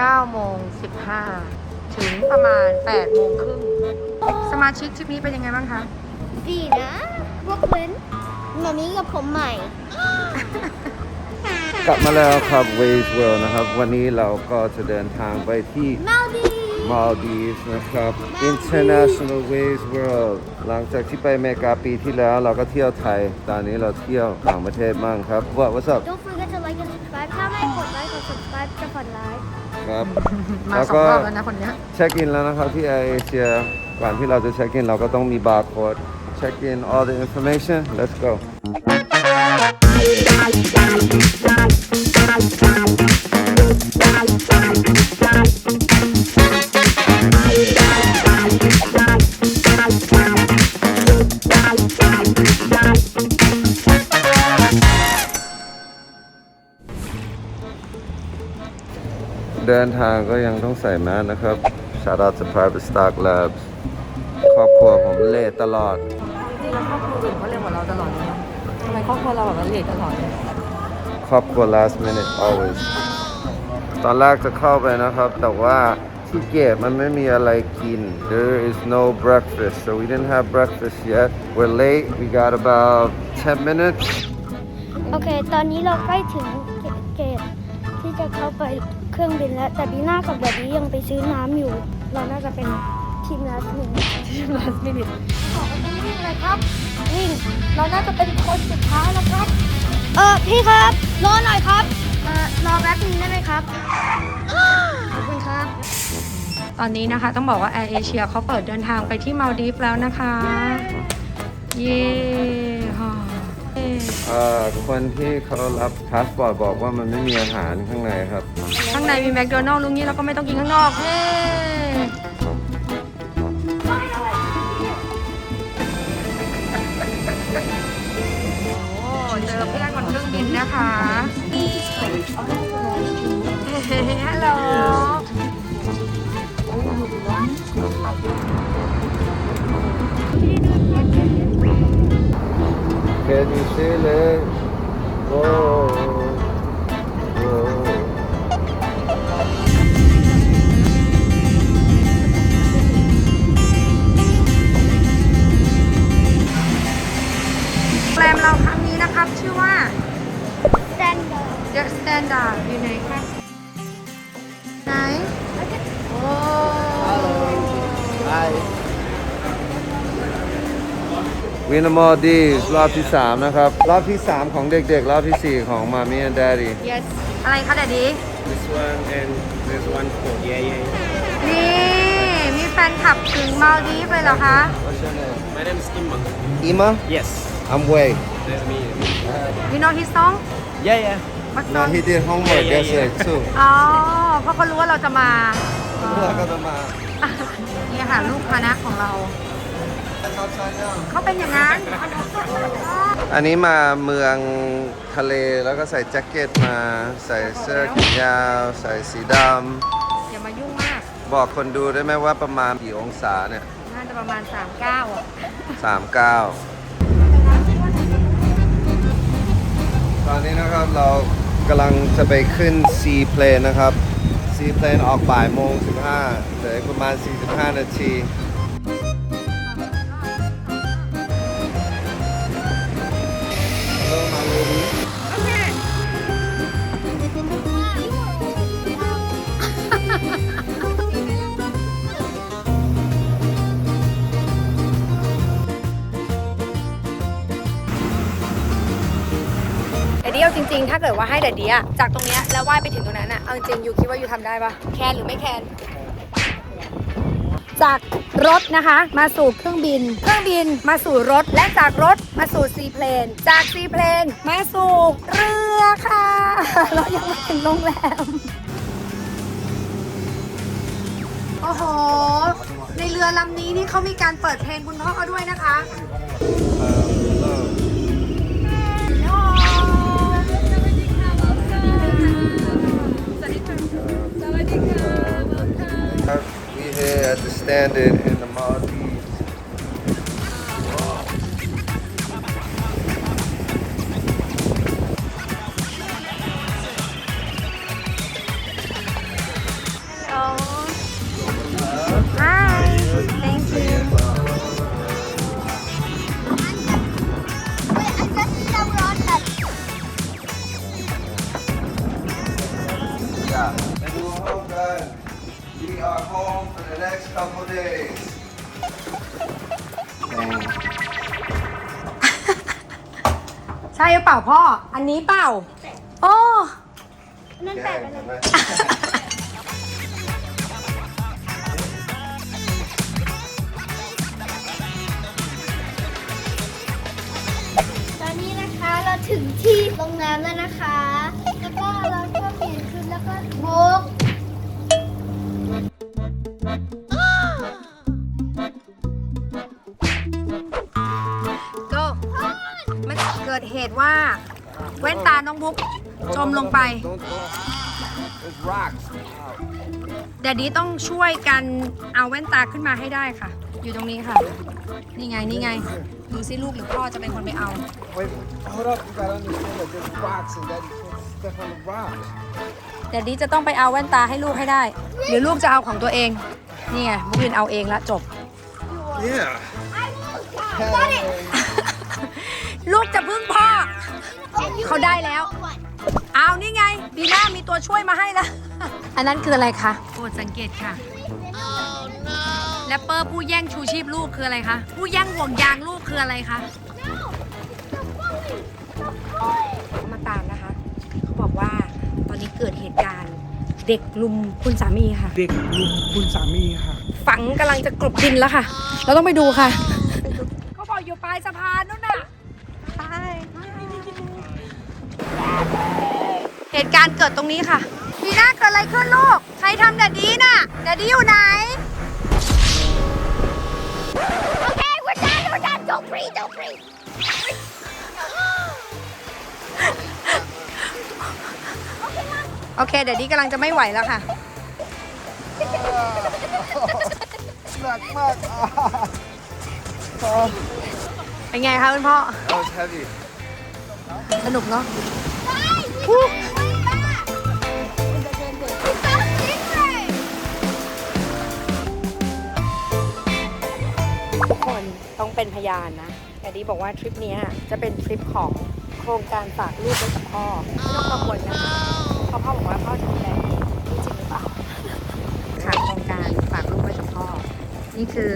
9โมง15 ถึงประมาณ8โมงครึ่ง สมาชิกทริปนี้เป็นยังไงบ้างคะ ดีนะพวกเพื่อนมามีกับผมใหม่ กลับมาแล้วครับ Ways World นะครับ วันนี้เราก็จะเดินทางไปที่ มาดี Maldives นะครับ International Ways World หลังจากที่ไปอเมริกาปีที่แล้ว เราก็เที่ยวไทย ตอนนี้เราเที่ยวต่างประเทศบ้างครับ What What's up Don't forget to like and subscribe ถ้าไม่กดไลค์กด subscribe จะผ่อนไลฟ์ ครับ มาแล้วสองก็ รอบแล้วนะคนเนี้ยเช็คอินแล้วนะครับที่ Air Asia ก่อนที่เราจะเช็คอินเราก็ต้องมีบาร์โค้ด check in all the information let's go ทางก็ยังต้องใส่แมสนะครับ Shout out to Private Stock Labs ครอบครัวผมเลทตลอด จริงๆแล้วครอบครัวอื่นเขาเร็วกว่าเราตลอดเลยนะทำไมครอบครัวเราแบบว่าเลทตลอดเลยครอบครัว last minute always ตอนแรกจะเข้าไปนะครับ แต่ว่าที่เกตมันไม่มีอะไรกิน there is no breakfast so we didn't have breakfast yet we're late we got about 10 minutes โอเค ตอนนี้เราใกล้ถึงเกตที่จะเข้าไป เครื่องบินแล้ว แต่บีน่ากับเดดดี้ยังไปซื้อน้ำอยู่ เราน่าจะเป็นทีมลาสมินที่ last minute บอกว่าวิ่งเลยครับวิ่งเราน่าจะเป็นคนสุดท้ายแล้วครับ เออพี่ครับรอหน่อยครับเออรอแป๊บนึงได้ไหมครับขอบคุณครับ ตอนนี้นะคะต้องบอกว่า Air Asia เขาเปิดเดินทางไปที่มาลดีฟแล้วนะคะ เย้ฮ่า เอ่อคนที่เขารับพาสปอร์ตบอกว่ามันไม่มีอาหารข้างในครับ ข้างในมีแมคโดนัลล์ลุงนี้เราก็ไม่ต้องกินข้างนอกเฮ้โอ้เจอเพื่อนบนเครื่องบินนะคะ Can you feel it? Oh, oh. โรงแรมเราครั้งนี้นะครับ ชื่อว่า Standard The Standard อยู่ไหนครั วินามอดีรอบที่ 3 นะครับ รอบที่ 3 ของเด็กๆ รอบที่ 4 ของมามี่และ daddy yes อะไรคะเดดดี้ This one and there's one for yeah yeah. yeah. นี่ มีแฟนคลับถึงมาลดีฟเลยเหรอคะ What's your name My name is Imma. Ima Yes. I'm Wei Nice to meet you. you know his song Yeah yeah. what no song he did homework Yeah, yeah, yesterday yeah. too อ๋อ เพราะเขารู้ว่าเราจะมาอ๋อเพื่อนก็จะมา นี่ค่ะ ลูกคณะของเรา เขาเป็นอย่างนั้น อันนี้มาเมืองทะเลแล้วก็ใส่แจ็คเก็ตมา ใส่เสื้อแขนยาว ใส่สีดอย่ามายุ่งมากำบอกคนดูได้ไหมว่าประมาณกี่องศาเนี่ย น่าจะประมาณ 39อะ39 ตอนนี้นะครับเรากำลังจะไปขึ้น C plane นะครับ C plane ออกบ่ายโมง15เหลืออีกประมาณ 45 นาที ริงๆ ถ้าเกิดว่าให้แต่เดียจากตรงเนี้ยแล้วว่ายไปถึงตรงนั้นอะเอาจริงยูคิดว่ายูทำได้ปะแคนหรือไม่แคน จากรถนะคะมาสู่เครื่องบิน เครื่องบินมาสู่รถและจากรถมาสู่ซีเพลน จากซีเพลนมาสู่เรือค่ะ เรายังไม่ถึงโรงแรม โอ้โห ในเรือลำนี้นี่เขามีการเปิดเพลงคุณพ่อด้วยนะคะ Standard าพ่อ อันนี้เปล่าโอ้นั่นแปะไปเลย ตอนนี้นะคะเราถึงที่โรงแรมแล้วนะคะ นตาน้องบุ๊กจมลงไป Don't go. There's rocks. แดดดี้ต้องช่วยกันเอาแว่นตาขึ้นมาให้ได้ค่ะ อยู่ตรงนี้ค่ะ นี่ไง นี่ไง ดูสิลูกหรือพ่อจะเป็นคนไปเอา Wait, hold up. You gotta understand that there's rocks and that you can't step on the rocks. แดดดี้จะต้องไปเอาแว่นตาให้ลูกให้ได้ หรือลูกจะเอาของตัวเอง นี่ไงบุ๊กลินเอาเองละจบ Yeah. ลูกจะพึ่งพ่อ เขาได้แล้ว เอานี่ไงบีน่ามีตัวช่วยมาให้แล้วอันนั้นคืออะไรคะโปรดสังเกตค่ะแรปเปอร์ผู้แย่งชูชีพลูกคืออะไรคะผู้แย่งห่วงยางลูกคืออะไรคะมาตามนะคะเขาบอกว่าตอนนี้เกิดเหตุการณ์เด็กลุมคุณสามีค่ะ เด็กลุมคุณสามีค่ะ ฝังกำลังจะกลบดินแล้วค่ะ เราต้องไปดูค่ะ เขาบอกอยู่ปลายสะพานนู่นน่ะใช่ เหตุการณ์เกิดตรงนี้ค่ะบีน่าเกิดอะไรขึ้นลูก ใครทำแดดดี้น่ะแดดดี้อยู่ไหน Okay, we're done, we're done. Don't breathe, don't breathe. โอเคแดดดี้กำลังจะไม่ไหวแล้วค่ะเป็นไงคะคุณพ่อ That was heavy. สนุกเนาะ ทุกคนต้องเป็นพยานนะแดดดี้บอกว่าทริปนี้จะเป็นทริปของโครงการฝากลูกไว้กับพ่อไม่ต้องกังวลนะคะเพราะพ่อบอกว่าพ่อจะดูแลนี่จริงหรือเปล่าค่ะโครงการฝากลูกไว้กับพ่อ นี่คือ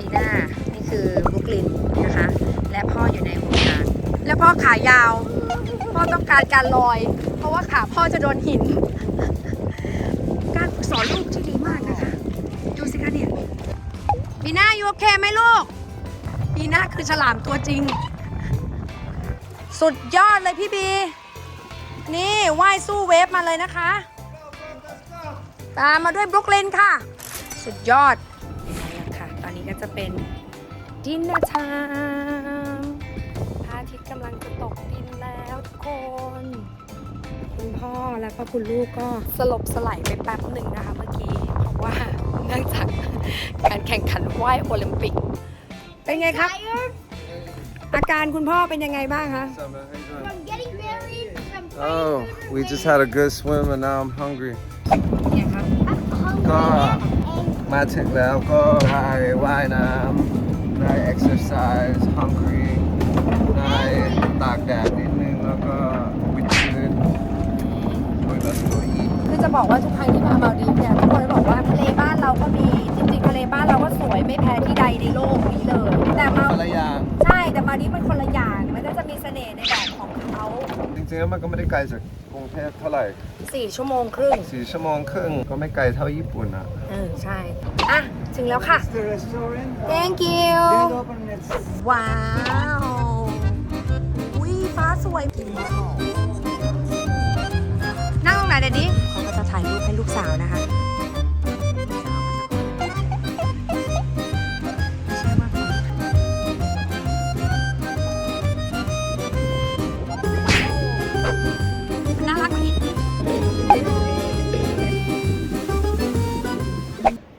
ดีน่านี่คือบรุกลินนะคะ และพ่ออยู่ในโครงการ และพ่อขายาว ต้องการการลอย เพราะว่าขาพ่อจะโดนหิน การฝึกสอนลูกที่ดีมากนะคะ ดูสิคะเนี่ยบีน่าอยู่โอเคไหมลูกบีน่าคือฉลามตัวจริง สุดยอดเลยพี่บี นี่ว่ายสู้เวฟมาเลยนะคะ ตามมาด้วยบรุกลินค่ะ สุดยอดเอาละค่ะ ตอนนี้ก็จะเป็นดินนอร์ไทม์พระอาทิตย์กำลังจะตกดิ แล้วทุกคน คุณพ่อแล้วก็คุณลูกก็สลบสลายไปแป๊บหนึ่งนะคะเมื่อกี้ เพราะว่าเนื่องจากการแข่งขันว่ายโอลิมปิก เป็นไงครับ Tired อาการคุณพ่อเป็นยังไงบ้างคะ from getting married, from Oh, we just had a good swim and now I'm hungry. เนี่ยครับก็ hungry มาถึงแล้วก็ได้ว่ายน้ำได้ exercise hungry คือจะบอกว่าทุกครั้งที่มามาดีฟเนี่ยทุกคนจะบอกว่าทะเลบ้านเราก็มีจริงๆทะเลบ้านเราก็สวยไม่แพ้ที่ใดในโลกนี้เลย แต่มาคนละอย่างใช่แต่มาดีฟเป็นคนละอย่างมันก็จะมีเสน่ห์ในแบบของเขาจริงๆแล้วมันก็ไม่ได้ไกลจากกรุงเทพเท่าไหร่สี่ชั่วโมงครึ่งสี่ชั่วโมงครึ่งก็ไม่ไกลเท่าญี่ปุ่นอะเออใช่อะถึงแล้วค่ะ The restaurant. thank you Grand open at ว้าวอุ้ยฟ้าสวยนั่งตรงไหนเดดดี้เสาวนะคะลูกสร็จะเชื่อมากเลยมันน่ารักกว่านี้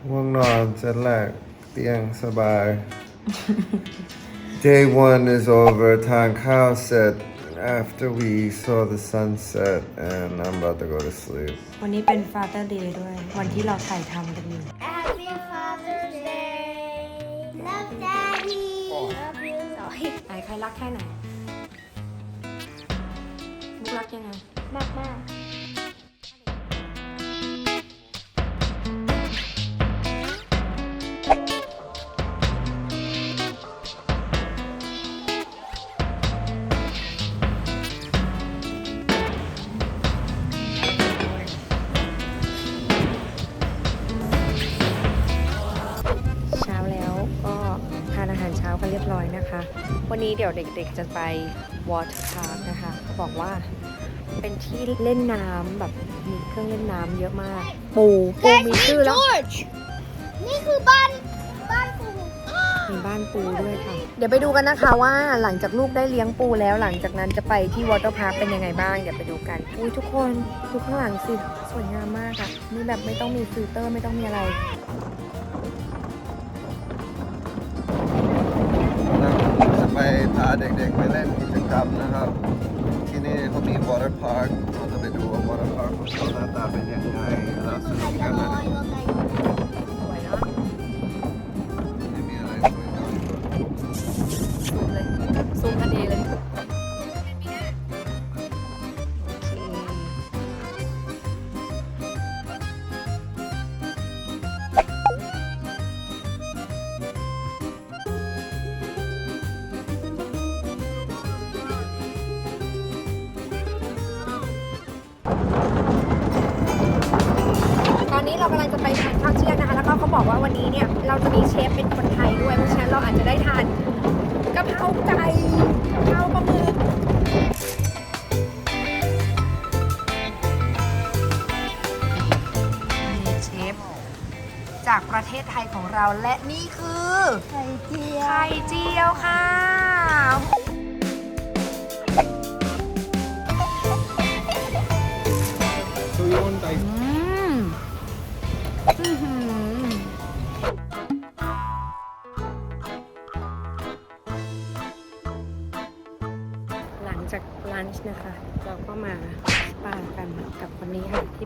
ง่วงนอนเจ็ดแรกเตียงสบาย Day one is over ทานข้าวเสร็จ after we saw the sunset and I'm about to go to sleep วันนี้เป็น Father Day ด้วย วันที่เราถ่ายทำกันอยู่ Happy Father's Day. Love Daddy. Love you. Sorry. ไหนใครรักแค่ไหนมุกรักยังไง มากมาก วันนี้เดี๋ยวเด็กๆจะไปวอเตอร์พาร์คนะคะเขาบอกว่าเป็นที่เล่นน้ำแบบมีเครื่องเล่นน้ำเยอะมาก ปูปูมีชื่อแล้ว George นี่คือบ้านบ้านปูมีบ้านปูด้วยค่ะ เดี๋ยวไปดูกันนะคะว่าหลังจากลูกได้เลี้ยงปูแล้ว หลังจากนั้นจะไปที่วอเตอร์พาร์คเป็นยังไงบ้าง เดี๋ยวไปดูกันอุ้ยทุกคนดูข้างหลังสิสวยงามมากอะนี่แบบไม่ต้องมีฟิลเตอร์ไม่ต้องมีอะไร เด็กๆไปเล่นกิจกรรมนะครับ ที่นี่เขามี water park เราจะไปดูว่า water park ของเขาหน้าตาเป็นยังไงแล้วสนุกกันไหม เรากำลังจะไปทานข้าวเที่ยงนะคะ แล้วก็เขาบอกว่าวันนี้เนี่ยเราจะมีเชฟเป็นคนไทยด้วย เพราะฉะนั้นเราอาจจะได้ทานกะเพราไก่กะเพราปลาหมึกนี่เชฟจากประเทศไทยของเราและนี่คือไข่เจียวไข่เจียวค่ะ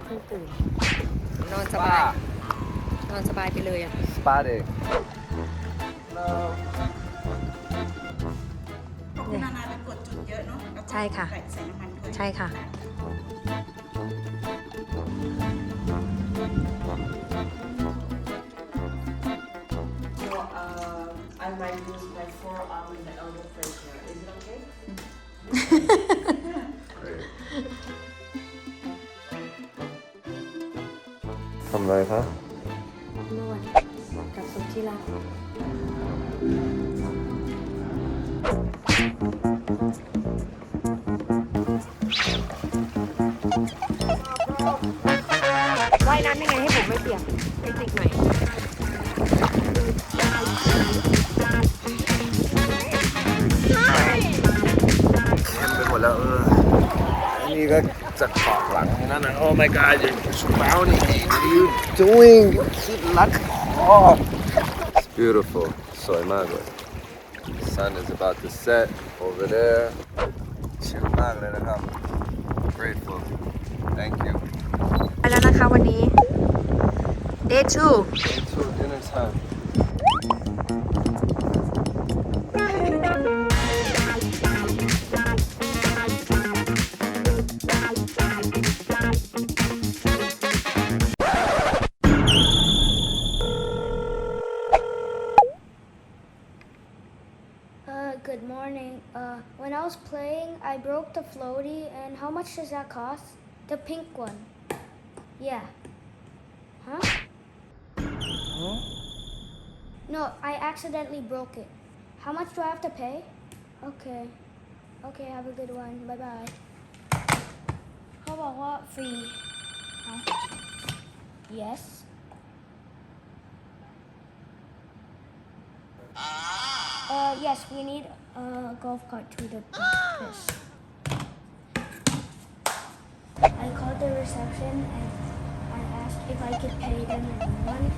เพิ่งตื่น นอนสบาย นอนสบายไปเลยอะ สปาเด็กคุณนานาเป็นกดจุดเยอะเนาะแล้วก็ใช่ค่ะ ใส่ใส่น้ำมันด้วยใช่ค่ะ So, uh, I might use my forearm in the elbow pressure. Is it okay? อันนี้ก็จะเกาะหลังนั่นนะ Oh my god you're drowning me what are you doing คิดลัดคอ It's beautiful สวยมากเลย Sun is about to set over there ชิลมากเลยนะครับ Grateful Thank you ไปแล้วนะคะวันนี้ day two to dinner time I broke the floaty, and how much does that cost? The pink one. Yeah. Huh? No, I accidentally broke it. How much do I have to pay? Okay. Okay, have a good one. Bye bye. เขาบอกว่าฟรี Huh? Yes. Uh, yes, we need a golf cart to the practice. The reception and I asked if I could pay them in one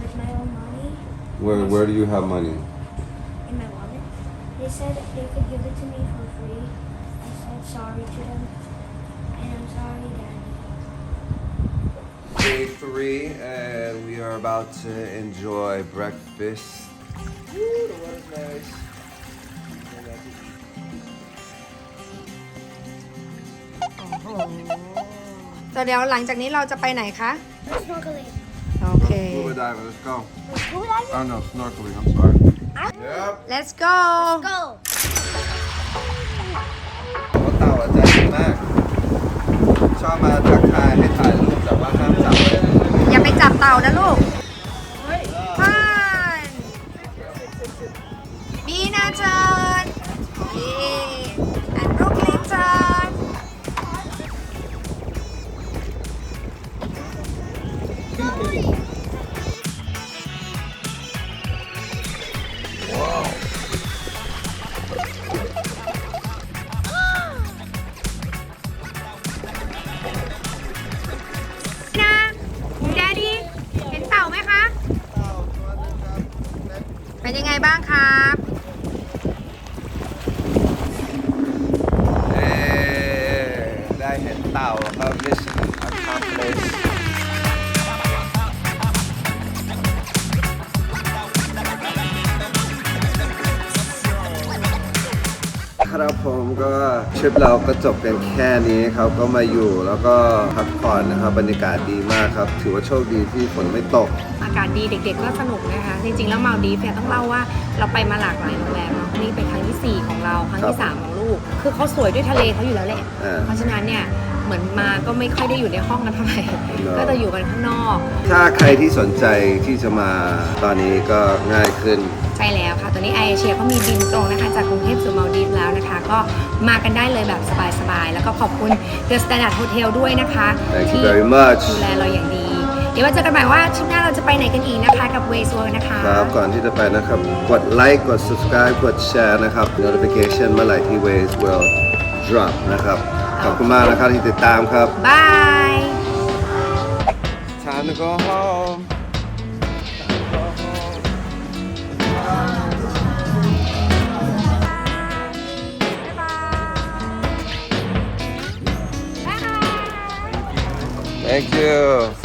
with my own money Where, where do you have money? in my wallet. They said they could give it to me for free. I said sorry to them, and I'm sorry, Daddy. Day three, and we are about to enjoy breakfast. Woo, the weather's nice. Uh-huh. แต่เดี๋ยวหลังจากนี้เราจะไปไหนคะ Snorkeling. โอเค Scuba diving, let's go. Scuba diving? Oh no, snorkeling, I'm sorry. Yep. let's go Go. รถเต่าอะใจดีมาก ชอบมาทักทายให้ถ่ายรูปแต่ว่าห้ามจับเลยอย่าไปจับเต่านะลูก ทริปเราก็จบกันแค่นี้ครับก็มาอยู่แล้วก็พักผ่อนนะครับบรรยากาศดีมากครับ ถือว่าโชคดีที่ฝนไม่ตก อากาศดีเด็กๆก็สนุกนะคะ จริงๆ แล้วมาลดีฟเนี่ยต้องเล่าว่าเราไปมาหลากหลายโรงแรมเนาะนี่เป็นครั้งที่ 4 ของเราครั้งที่ 3 ของลูก คือเขาสวยด้วยทะเลเขาอยู่แล้วแหละ อ่า เพราะฉะนั้นเนี่ยเห มือนมาก็ไม่ค่อยได้อยู่ในห้องกันเท่าไหร่ก็จะอยู่กันข้างนอก ถ้าใครที่สนใจที่จะมาตอนนี้ก็ง่ายขึ้น ใช่แล้วค่ะ ตอนนี้ไอเอเชียเขามีบินตรงนะคะ จากกรุงเทพสู่มาลดีฟแล้วนะคะ ก็มากันได้เลยแบบสบายๆ แล้วก็ขอบคุณ The Standard Hotel ด้วยนะคะ Thank you ที่ very much ดูแลเราอย่างดี เดี๋ยวมาเจอกันใหม่ว่าทริปหน้าเราจะไปไหนกันอีกนะคะกับ Ways World นะคะ ครับก่อนที่จะไปนะครับ กดไลค์กด subscribe กดแชร์นะครับ notification เมื่อไหร่ที่ Waze will drop นะครับ ขอบคุณมากนะครับที่ติดตามครับ บาย Time to go home บ๊ายบาย Thank you